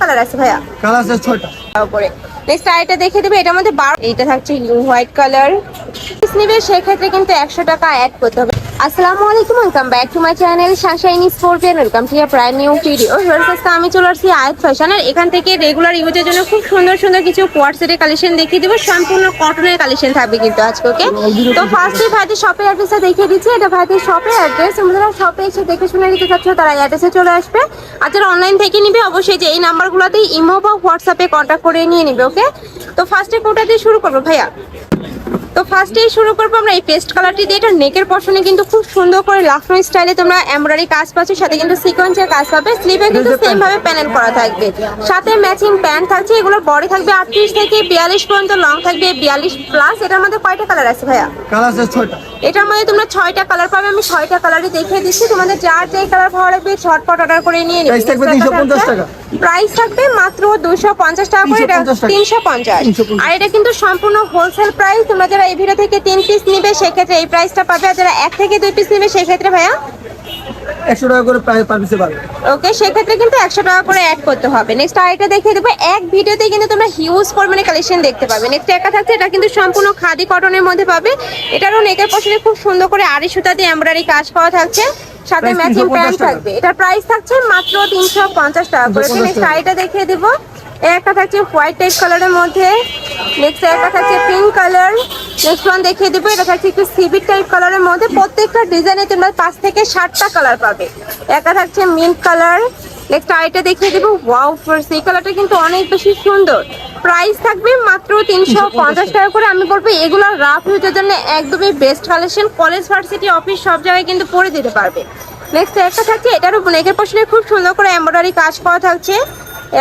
Colour আছে ভাইয়া? Colour আছে ছয়টা। উপরে। নেক্সট আইটা দেখে দেবে এটার মধ্যে বারো। এইটা থাকছে হোয়াইট কালার নিবে সেক্ষেত্রে কিন্তু একশো টাকা অ্যাড করতে হবে। আসসালামু আলাইকুম welcome back to my channel Sunshine Sportian welcome to ইয়ার প্রায় নিউ ভিডিও আজকে আমি চলে আসছি আয়াত ফ্যাশন আর এখান থেকে রেগুলার ইউজের জন্য খুব সুন্দর সুন্দর কিছু কোয়ার্সেটের কালেকশন দেখিয়ে দেবো। সম্পূর্ণ কটনের কালেকশন থাকবে কিন্তু আজকে ওকে তো ফার্স্টে ভাইদের শপের অ্যাড্রেসটা দেখিয়ে দিচ্ছি। এটা ভাইদের শপের অ্যাড্রেস যারা শপে এসে দেখে শুনে নিতে চাচ্ছ তারা অ্যাড্রেসে চলে আসবে। আর যারা অনলাইন থেকে নিবে অবশ্যই যে এই নাম্বারগুলোতেই ইমো বা হোয়াটসঅ্যাপে কন্ট্যাক্ট করে নিয়ে নিবে ওকে তো ফার্স্টে কোটা দিয়ে শুরু করব ভাইয়া? তো ফার্স্টেই শুরু করব আমরা এই পেস্ট কালারটি দিয়ে। এটা নেকের পশনে কিন্তু খুব সুন্দর করে লাখনো স্টাইলে তোমরা এমব্রয়ডারি কাজ পাচ্ছ সাথে কিন্তু সিকোয়েন্সের কাজ পাবে। স্লিভে কিন্তু সেম ভাবে প্যানেল করা থাকবে। সাথে ম্যাচিং প্যান্ট থাকছে এগুলো বডি থাকবে আটত্রিশ থেকে বিয়াল্লিশ পর্যন্ত লং থাকবে বিয়াল্লিশ প্লাস এটার মধ্যে কয়টা কালার আছে ভাইয়া? কালার আছে ছয়টা। এটার মধ্যে তোমরা ছয়টা কালার পাবে আমি ছয়টা কালারই দেখিয়ে দিচ্ছি। তোমাদের যার যে কালার ভালো লাগবে ঝটপট অর্ডার করে নিয়ে নিবে। Price থাকবে 350 টাকা। প্রাইস থাকবে মাত্র দুশো পঞ্চাশ টাকা করে তিনশো পঞ্চাশ। আর এটা কিন্তু সম্পূর্ণ হোলসেল প্রাইস তোমরা যারা এই ভিডিও থেকে তিন পিস নিবে সেক্ষেত্রে এই প্রাইসটা পাবে। আর যারা এক থেকে দুই পিস নিবে সেক্ষেত্রে ভাইয়া? একশো টাকা করে পার পিসে পাবে। ওকে সেক্ষেত্রে কিন্তু একশো টাকা করে অ্যাড করতে হবে। নেক্সট আরেকটা দেখিয়ে দেবো। এক ভিডিওতে কিন্তু তোমরা হিউজ পরিমাণে কালেকশন দেখতে পাবে। নেক্সট একটা থাকছে এটা কিন্তু সম্পূর্ণ খাদি কটনের মধ্যে পাবে। এটারও নেকের পশনে খুব সুন্দর করে আড়ি সুতা দিয়ে এমব্রয়ডারি কাজ পাওয়া থাকছে। সাথে ম্যাচিং প্যান্ট থাকবে। এটার প্রাইস থাকছে মাত্র তিনশো পঞ্চাশ টাকা করে। 350 নেক্সট টাকা। দেখিয়ে দিব। একটা থাকছে হোয়াইট টাইপ কালারের মধ্যে। নেক্সট একটা থাকছে পিঙ্ক কালার নেক্সট ওয়ান দেখিয়ে দিবো। এটা থাকছে একটু সিভিট টাইপ কালারের মধ্যে। প্রত্যেকটা ডিজাইনে তোমরা পাঁচ থেকে ষাটটা কালার পাবে। একটা থাকছে মিন্ট কালার নেক্সট আইটা দেখিয়ে দেবো। ওয়াও ফার্স এই কালারটা কিন্তু অনেক বেশি সুন্দর। প্রাইস থাকবে মাত্র তিনশো পঞ্চাশ টাকা করে। আমি বলব, এগুলো রাফ ইউজের জন্য একদমই best collection college varsity office সব জায়গায় কিন্তু পরে দিতে পারবে। নেক্সট একটা থাকছে, এটারও নেকের পশনে খুব সুন্দর করে এমব্রয়ডারি কাজ করা থাকছে।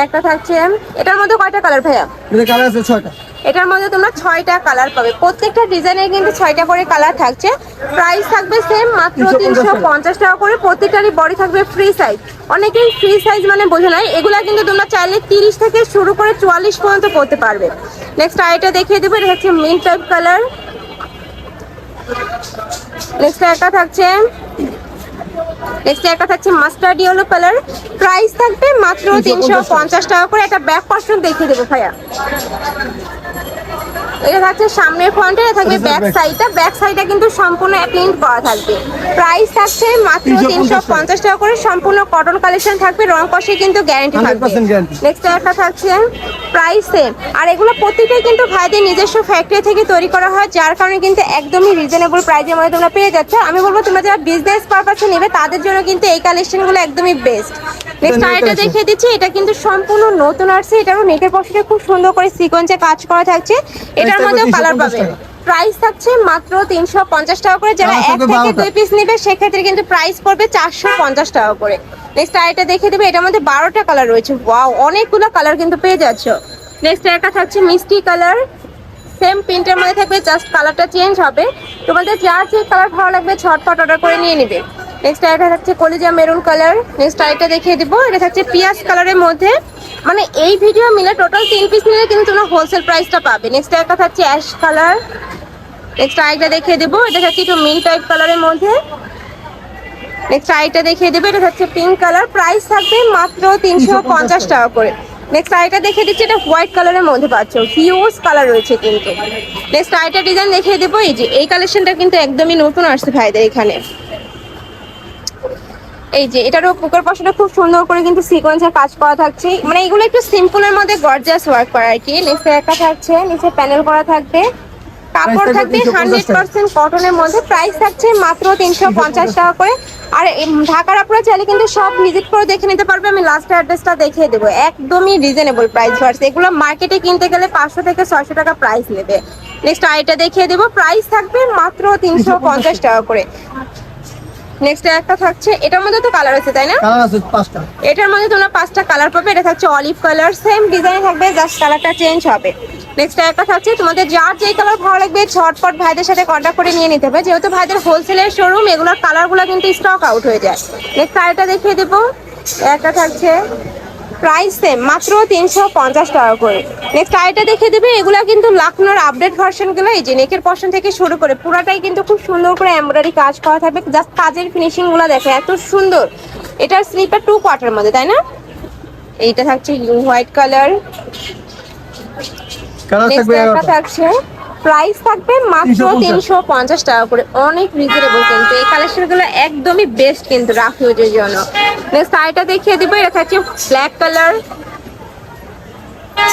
একটা থাকছে এটার মধ্যে কয়টা কালার ভাইয়া? কালার আছে ছয়টা। এটার মধ্যে তোমরা ছয়টা কালার পাবে। প্রত্যেকটা ডিজাইনের কিন্তু ছয়টা করে কালার থাকছে। প্রাইস থাকবে সেম মাত্র 350 তিনশো টাকা। পঞ্চাশ টাকা করে। প্রত্যেকটারই বডি থাকবে ফ্রি সাইজ অনেকেই ফ্রি সাইজ মানে বোঝো নাই। এগুলা কিন্তু তোমরা চাইলে তিরিশ থেকে শুরু করে চুয়াল্লিশ পর্যন্ত করতে পারবে। নেক্সট আইটা দেখিয়ে দেবো। এটা হচ্ছে মিন্ট টাইপ কালার নেক্সট একটা থাকছে নেক্সট একটা থাকছে মাস্টার্ড ইয়েলো কালার প্রাইস থাকবে মাত্র 350 তিনশো পঞ্চাশ টাকা করে। একটা ব্যাক পার্সন দেখিয়ে দেবো ভাইয়া। এটা থাকছে সামনের ফ্রন্টে এটা থাকবে ব্যাক সাইডটা ব্যাক সাইডটা কিন্তু সম্পূর্ণ প্রিন্ট করা থাকবে। প্রাইস থাকছে মাত্র 350 তিনশো পঞ্চাশ টাকা করে। সম্পূর্ণ কটন কালেকশন থাকবে। রং কষে কিন্তু গ্যারান্টি থাকবে। নেক্সট একটা থাকছে প্রাইস সেম আর এগুলো প্রত্যেকটাই কিন্তু ভাইদের নিজস্ব ফ্যাক্টরি থেকে তৈরি করা হয় যার কারণে কিন্তু একদমই রিজনেবল প্রাইসের মধ্যে তোমরা পেয়ে যাচ্ছ। আমি বলব তোমরা যারা বিজনেস পারপাসে নেবে তাদের জন্য কিন্তু এই কালেকশনগুলো একদমই বেস্ট নেক্সট আরেকটা। দেখিয়ে দিচ্ছি। এটা কিন্তু সম্পূর্ণ নতুন আসছে। এটারও নেকের পশনে খুব সুন্দর করে সিকোয়েন্সে কাজ করা থাকছে। এটার মধ্যে কালার পাবে। প্রাইস থাকছে মাত্র তিনশো পঞ্চাশ টাকা করে। যারা এক থেকে 12টা। দুই পিস নেবে সেক্ষেত্রে কিন্তু প্রাইস পড়বে চারশো পঞ্চাশ টাকা করে। নেক্সট আরেকটা দেখে দেবে। এটার মধ্যে বারোটা কালার রয়েছে। ওয়াও অনেকগুলো কালার কিন্তু পেয়ে যাচ্ছ। নেক্সট একটা থাকছে মিষ্টি কালার সেম প্রিন্টের মধ্যে থাকবে জাস্ট কালারটা চেঞ্জ হবে। তোমাদের যার যে কালার ভালো লাগবে ছটফট অর্ডার করে নিয়ে নিবে। নেক্সট আরেকটা থাকছে কলিজা মেরুন কালার। নেক্সট আরেকটা দেখিয়ে দিব। এটা থাকছে পিয়াজ কালারের মধ্যে। মানে এই ভিডিও মিলে টোটাল তিন পিস নিলে কিন্তু তোমরা হোলসেল প্রাইসটা পাবে। নেক্সট একটা থাকছে অ্যাশ কালার নেক্সট আরেকটা দেখিয়ে দেবো। এটা থাকছে একটু মিন টাইপ কালারের মধ্যে। নেক্সট আরেকটা দেখিয়ে দেবো। এটা হচ্ছে পিঙ্ক কালার প্রাইস থাকবে মাত্র তিনশো পঞ্চাশ টাকা করে। নেক্সট আরেকটা দেখিয়ে দিচ্ছি। এটা হোয়াইট কালারের মধ্যে পাচ্ছ। হিউজ কালার রয়েছে কিন্তু। নেক্সট আরেকটা ডিজাইন দেখিয়ে দেবো। এই যে এই কালেকশনটা কিন্তু একদমই নতুন আসছে ভাইদের এখানে। এই যে এটারও পুকুর পাশে খুব সুন্দর করে কিন্তু সিকোয়েন্সের কাজ করা থাকছে। মানে এগুলো একটু সিম্পলের মধ্যে গর্জাস ওয়ার্ক করা আর কি। নিচে একটা থাকছে নিচে প্যানেল করা থাকবে। কাপড় থাকবে থাকবে 350 হান্ড্রেড পার্সেন্ট কটনের মধ্যে। প্রাইস থাকছে মাত্র তিনশো পঞ্চাশ টাকা করে। আর ঢাকার আপনারা চাইলে কিন্তু সব ভিজিট করে দেখে নিতে পারবে। আমি লাস্ট অ্যাড্রেসটা দেখিয়ে দেবো। একদমই রিজনেবল প্রাইস ভার্স এগুলো মার্কেটে কিনতে গেলে পাঁচশো থেকে ছয়শো টাকা প্রাইস নেবে। নেক্সট আইটা দেখিয়ে দেবো। প্রাইস থাকবে মাত্র তিনশো পঞ্চাশ টাকা করে। নেক্সট একটা থাকছে এটার মধ্যে তো কালার আছে তাই না? কালার আছে পাঁচটা। এটার মধ্যে তোমরা পাঁচটা কালার পাবে এটা থাকছে অলিভ কালার সেম ডিজাইন থাকবে জাস্ট কালারটা চেঞ্জ হবে। নেক্সট একটা থাকছে তোমাদের যার যেই কালার ভালো লাগবে ঝটপট ভাইদের সাথে কন্ট্যাক্ট করে নিয়ে নিতে হবে। যেহেতু ভাইদের হোলসেলের শোরুম এগুলোর কালারগুলো কিন্তু স্টক আউট হয়ে যায়। নেক্সট আরেকটা দেখিয়ে দেবো একটা থাকছে প্রাইস সেম মাত্র তিনশো পঞ্চাশ টাকা করে। নেক্সট আইটা দেখে দেবে এগুলা কিন্তু লাখনোর আপডেট ভার্সনগুলো এই যে নেকের পশন থেকে শুরু করে পুরাটাই কিন্তু খুব সুন্দর করে এমব্রয়ডারি কাজ করা থাকবে। জাস্ট কাজের ফিনিশিংগুলো দেখে এত সুন্দর। এটার স্লিপটা টু কোয়ার্টার মধ্যে তাই না? এইটা থাকছে হোয়াইট কালার কালার নেক্সট থাকবে থাকছে। প্রাইস থাকবে মাত্র তিনশো পঞ্চাশ। টাকা করে। অনেক রিজনেবল কিন্তু। এই কালেকশনগুলো একদমই বেস্ট কিন্তু রাফিউজের জন্য। নেক্সট আইটা দেখিয়ে দিব। এটা থাকছে ব্ল্যাক কালার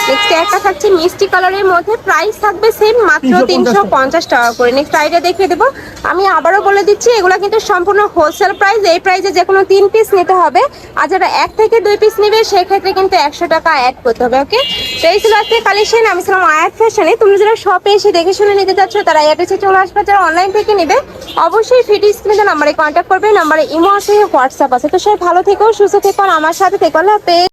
নেক্সট একটা থাকছে মিষ্টি কালারের মধ্যে প্রাইস থাকবে সেম মাত্র 350 তিনশো পঞ্চাশ টাকা করে। নেক্সট আইটা দেখিয়ে দেবো। আমি আবারও বলে দিচ্ছি এগুলো কিন্তু সম্পূর্ণ হোলসেল প্রাইস এই প্রাইসে যে কোনো তিন পিস নিতে হবে। আর যারা এক থেকে দুই পিস নেবে সেক্ষেত্রে কিন্তু একশো টাকা অ্যাড করতে হবে ওকে তো এই ছিল আজকে কালেকশন আমি ছিলাম আয়াত ফ্যাশনে। তুমি যারা শপে এসে দেখে শুনে নিতে চাচ্ছ তারা অ্যাড্রেসে চলে আসবে। যারা অনলাইন থেকে নেবে অবশ্যই ফিটি স্ক্রিনে নাম্বারে কন্ট্যাক্ট করবে। নাম্বারে ইমো আছে হোয়াটসঅ্যাপ আছে। তো সবাই ভালো থেকো সুস্থ থেকো আমার সাথে থেকো। হাফেজ।